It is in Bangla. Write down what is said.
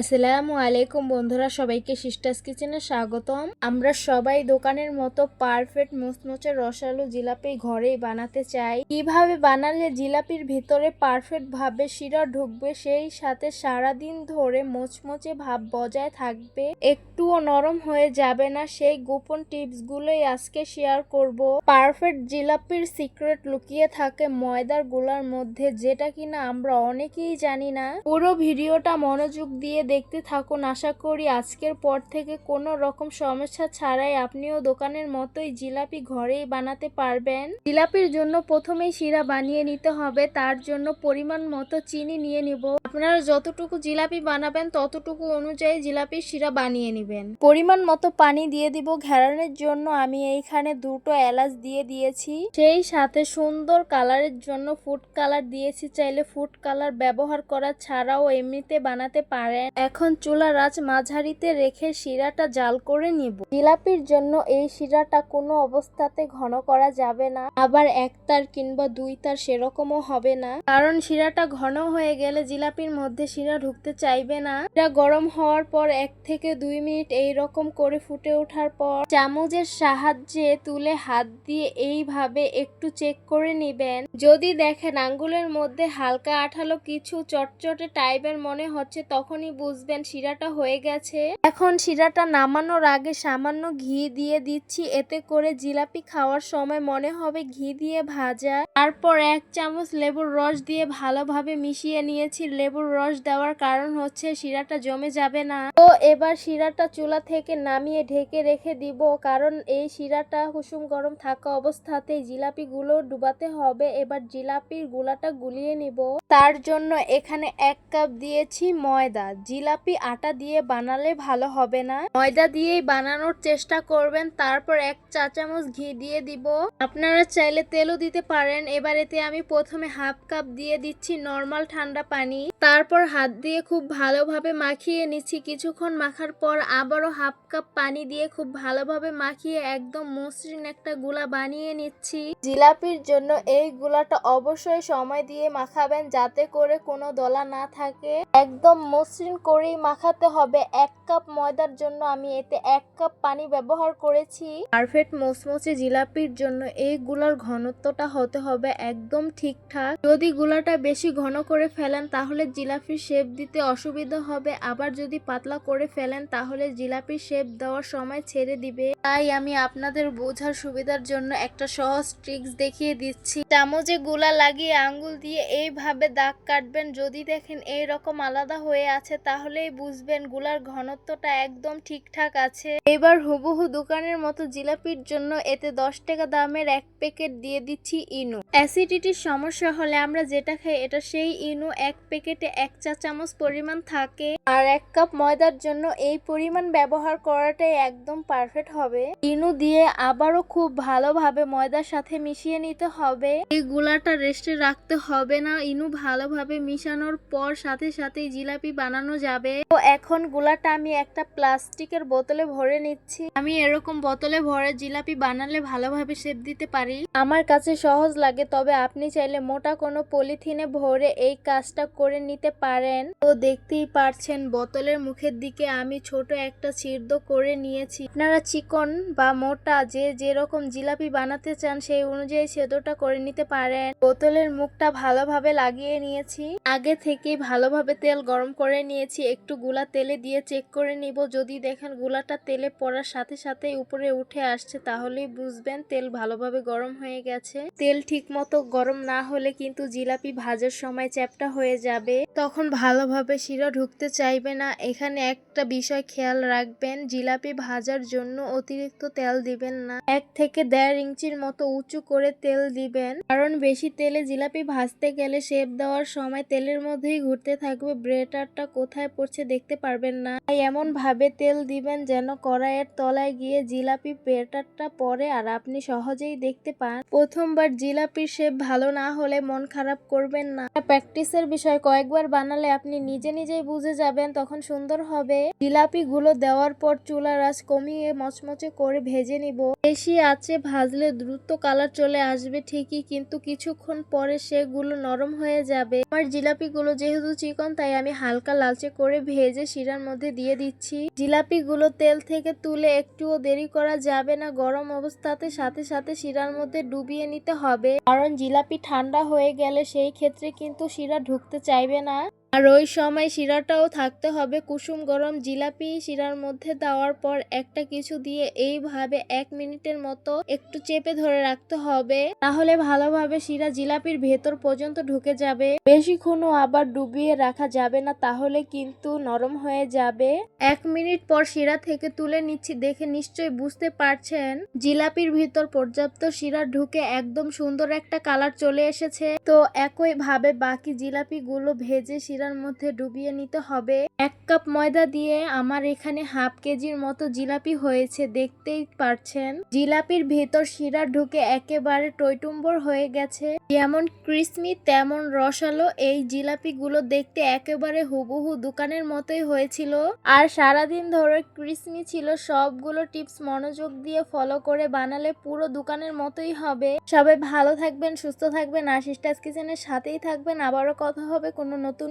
আসসালামু আলাইকুম বন্ধুরা, সবাইকে সিস্টার্স কিচেনে স্বাগতম। আমরা সবাই দোকানের মতো পারফেক্ট মুচমুচে রসালো জিলাপি ঘরেই বানাতে চাই। কীভাবে বানালে জিলাপির ভিতরে পারফেক্ট ভাবে শিরা ঢুকবে, সেই সাথে সারা দিন ধরে মোচমোচে ভাব বজায় থাকবে, একটুও নরম হয়ে যাবে না, সেই গোপন টিপস গুলোই আজকে শেয়ার করব। পারফেক্ট জিলাপির সিক্রেট লুকিয়ে থাকে ময়দারগুলার মধ্যে, যেটা কিনা আমরা অনেকেই জানি না। পুরো ভিডিওটা মনোযোগ দিয়ে দেখতে থাকুন। আশা করি আজকের পর থেকে কোনো রকম সমস্যা ছাড়াই আপনিও দোকানের মতোই জিলাপি ঘরেই বানাতে পারবেন। জিলাপির জন্য প্রথমেই শিরা বানিয়ে নিতে হবে। তার জন্য পরিমাণ মতো চিনি নিয়ে নিব। আপনারা যতটুকু জিলাপি বানাবেন, ততটুকু অনুযায়ী জিলাপির শিরা বানিয়ে নেবেন। পরিমাণ মতো পানি দিয়ে দিব। ঘেরানোর জন্য আমি এইখানে দুটো এলাচ দিয়ে দিয়েছি। সেই সাথে সুন্দর কালারের জন্য ফুড কালার দিয়েছি। চাইলে ফুড কালার ব্যবহার করা ছাড়াও এমনিতে বানাতে পারেন। এখন চুলার আঁচ মাঝারিতে রেখে শিরাটা জাল করে নিব। জিলাপির জন্য এই শিরাটা কোনো অবস্থাতে ঘন করা যাবে না। আবার এক তার কিংবা দুই তার সেরকমও হবে না। কারণ শিরাটা ঘন হয়ে গেলে জিলাপির মধ্যে শিরা ঢুকতে চাইবে না। শিরা গরম হওয়ার পর এক থেকে দুই মিনিট এই রকম করে ফুটে ওঠার পর চামচের সাহায্যে তুলে হাত দিয়ে এইভাবে একটু চেক করে নিবেন। যদি দেখেন আঙ্গুলের মধ্যে হালকা আঠালো কিছু চটচটে টাইপের মনে হচ্ছে, তখনই বুঝবেন, শিরাটা হয়ে গেছে। এখন শিরাটা নামানোর আগে সামান্য ঘি দিয়ে দিচ্ছি, এতে করে জিলাপি খাওয়ার সময় মনে হবে ঘি দিয়ে ভাজা। তারপর এক চামচ লেবুর রস দিয়ে ভালোভাবে মিশিয়ে নিয়েছি। লেবুর রস দেওয়ার কারণ হচ্ছে শিরাটা জমে যাবে না। তো এবার শিরাটা চুলা থেকে নামিয়ে ঢেকে রেখে দিব, কারণ এই শিরাটা কুসুম গরম থাকা অবস্থাতেই জিলাপি গুলো ডুবাতে হবে। এবার জিলাপির গুলাটা গুলিয়ে নিব। তার জন্য এখানে এক কাপ দিয়েছি ময়দা জিলাপি আটা দিয়ে বানালে ভালো হবে না? ময়দা দিয়েই বানানোর চেষ্টা করবেন, তারপর এক চা চামচ ঘি দিয়ে দিব। আপনারা চাইলে তেলও দিতে পারেন। এবার এতে আমি প্রথমে হাফ কাপ দিয়ে দিচ্ছি নর্মাল ঠান্ডা পানি। তারপর হাত দিয়ে খুব ভালোভাবে মাখিয়ে নিচ্ছি। কিছুক্ষণ মাখার পর আবারও হাফ কাপ পানি দিয়ে খুব ভালোভাবে মাখিয়ে একদম মসৃণ একটা গুলা বানিয়ে নিচ্ছি। জিলাপির জন্য এই গুলাটা অবশ্যই সময় দিয়ে মাখাবেন, যাতে করে কোনো দলা না থাকে। একদম মসৃণ করেই মাখাতে হবে। এক কাপ ময়দার জন্য আমি এতে এক কাপ পানি ব্যবহার করেছি। পারফেক্ট মোচমোচে জিলাপির জন্য এই গুলার ঘনত্বটা হতে হবে একদম ঠিকঠাক। যদি গুলাটা বেশি ঘন করে ফেলেন তাহলে জিলাপির শেপ দিতে অসুবিধা হবে। আবার যদি পাতলা করে ফেলেন তাহলে জিলাপির শেপ দেওয়ার সময় ছেড়ে দিবে। তাই আমি আপনাদের বোঝার সুবিধার জন্য একটা সহজ ট্রিক্স দেখিয়ে দিচ্ছি। চামচে গুলা লাগিয়ে আঙ্গুল দিয়ে এইভাবে দাগ কাটবেন। যদি দেখেন এই রকম আলাদা হয়ে আছে তাহলেই বুঝবেনগুলার ঘনত্বটা একদম ঠিকঠাক আছে। এবার হুবহু দোকানের মতো জিলাপির জন্য এতে দশ টাকা দামের এক প্যাকেট দিয়ে দিচ্ছি ইনু। অ্যাসিডিটির সমস্যা হলে আমরা যেটা খাই, এটা সেই ইনু এক প্যাকেটে এক চা চামচ পরিমাণ থাকে। আর এক কাপ ময়দার জন্য এই পরিমাণ ব্যবহার করাটাই একদম পারফেক্ট হবে। ইনু দিয়ে আবারও খুব ভালোভাবে ময়দার সাথে মিশিয়ে নিতে হবে। এই গুলাটা রেস্টে রাখতে হবে না। ইনু ভালোভাবে মিশানোর পর সাথে সাথে জিলাপি বানানো যাবে। তো এখন গুলাটা আমি একটা প্লাস্টিকের বোতলে ভরে নিচ্ছি। আমি এরকম বোতলে ভরে জিলাপি বানালে ভালোভাবে শেপ দিতে পারি। আমার কাছে সহজ লাগে, তবে আপনি চাইলে মোটা কোনো পলিথিনে ভরে এই কাজটা করে নিতে পারেন। তো দেখতেই পারছেন বোতলের মুখের দিকে আমি ছোট একটা ছিদ্র করে নিয়েছি। আপনারা চিকন বা মোটা যে যেরকম জিলাপি বানাতে চান, সেই অনুযায়ী ছেদোটা করে নিতে পারেন। বোতলের মুখটা ভালোভাবে লাগিয়ে নিয়েছি। আগে থেকেই ভালোভাবে তেল গরম করে নিয়েছি। একটু গুলা তেলে দিয়ে চেক করে নিব। যদি দেখেন গুলাটা তেলে পড়ার সাথে সাথে উপরে উঠে আসছে, তাহলেই বুঝবেন তেল ভালোভাবে গরম হয়ে গেছে। তেল ঠিক মতো গরম না হলে কিন্তু জিলাপি ভাজার সময় চ্যাপটা হয়ে যাবে। তখন ভালোভাবে শিরা ঢুকতে চাইবে না। এখানে একটা বিষয় খেয়াল রাখবেন, জিলাপি ভাজার জন্য অতিরিক্ত তেল দিবেন না। এক থেকে দেড় ইঞ্চির মতো উঁচু করে তেল দিবেন, কারণ বেশি তেলে জিলাপি ভাজতে গেলে শেপ দেওয়ার সময় তেলের মধ্যেই ঘুরতে থাকবে। ব্রেটারটা কোথায় পড়ছে দেখতে পারবেন না। তাই এমন ভাবে তেল দিবেন যেন কড়াইয়ের তলায় গিয়ে জিলাপি ব্রেটারটা পরে আর আপনি সহজেই দেখতে পান। প্রথমবার জিলাপির শেপ ভালো না হলে মন খারাপ করবেন না। প্র্যাকটিসের বিষয়। কয়েকবার বানালে আপনি নিজে নিজেই বুঝে যাবেন, তখন সুন্দর হবে। জিলাপি গুলো দেওয়ার পর চুলার আঁচ কমিয়ে মচমচে করে ভেজে নিব। বেশি আছে ভাজলে দ্রুত কালার চলে আসবে ঠিকই, কিন্তু কিছুক্ষণ পরে সেগুলো নরম হয়ে যাবে। আমার জিলাপি গুলো যেহেতু চিকন, তাই আমি হালকা লালচে করে ভেজে শিরার মধ্যে দিয়ে দিচ্ছি। জিলাপি গুলো তেল থেকে তুলে একটুও দেরি করা যাবে না, গরম অবস্থাতে সাথে সাথে শিরার মধ্যে ডুবিয়ে নিতে হবে। কারণ জিলাপি ঠান্ডা হয়ে গেলে সেই ক্ষেত্রে কিন্তু শিরা ঢুকতে চাইবে না। আর ওই সময় শিরাটাও থাকতে হবে। কুসুম গরম জিলাপি শিরার মধ্যে দেওয়ার পর একটা কিছু দিয়ে এইভাবে এক মিনিটের মতো একটু চেপে ধরে রাখতে হবে। তাহলে ভালোভাবে শিরা জিলাপির ভেতর পর্যন্ত ঢুকে যাবে। বেশিক্ষণও আবার ডুবিয়ে রাখা যাবে না, তাহলে কিন্তু নরম হয়ে যাবে। এক মিনিট পর শিরা থেকে তুলে নিচ্ছি দেখে নিশ্চয়ই বুঝতে পারছেন। জিলাপির ভিতর পর্যাপ্ত শিরা ঢুকে একদম সুন্দর একটা কালার চলে এসেছে। তো একই ভাবে বাকি জিলাপি গুলো ভেজে শিরার মধ্যে ডুবিয়ে নিতে হবে। এক কাপ ময়দা দিয়ে আমার এখানে হাফ কেজির মতো জিলাপি হয়েছে, দেখতেই পারছেন? জিলাপির ভেতর শিরা ঢুকে একেবারে টইটুম্বর হয়ে গেছে। যেমন ক্রিসমি তেমন রসালো এই জিলাপি গুলো দেখতে একেবারে হুবহু দোকানের মতোই হয়েছিল। আর সারাদিন ধরে ক্রিসমি ছিল, সবগুলো টিপস মনোযোগ দিয়ে ফলো করে বানালে পুরো দোকানের মতোই হবে। সবাই ভালো থাকবেন, সুস্থ থাকবেন। আশিস টাচ কিচেনের সাথেই থাকবেন। আবারও কথা হবে কোনো নতুন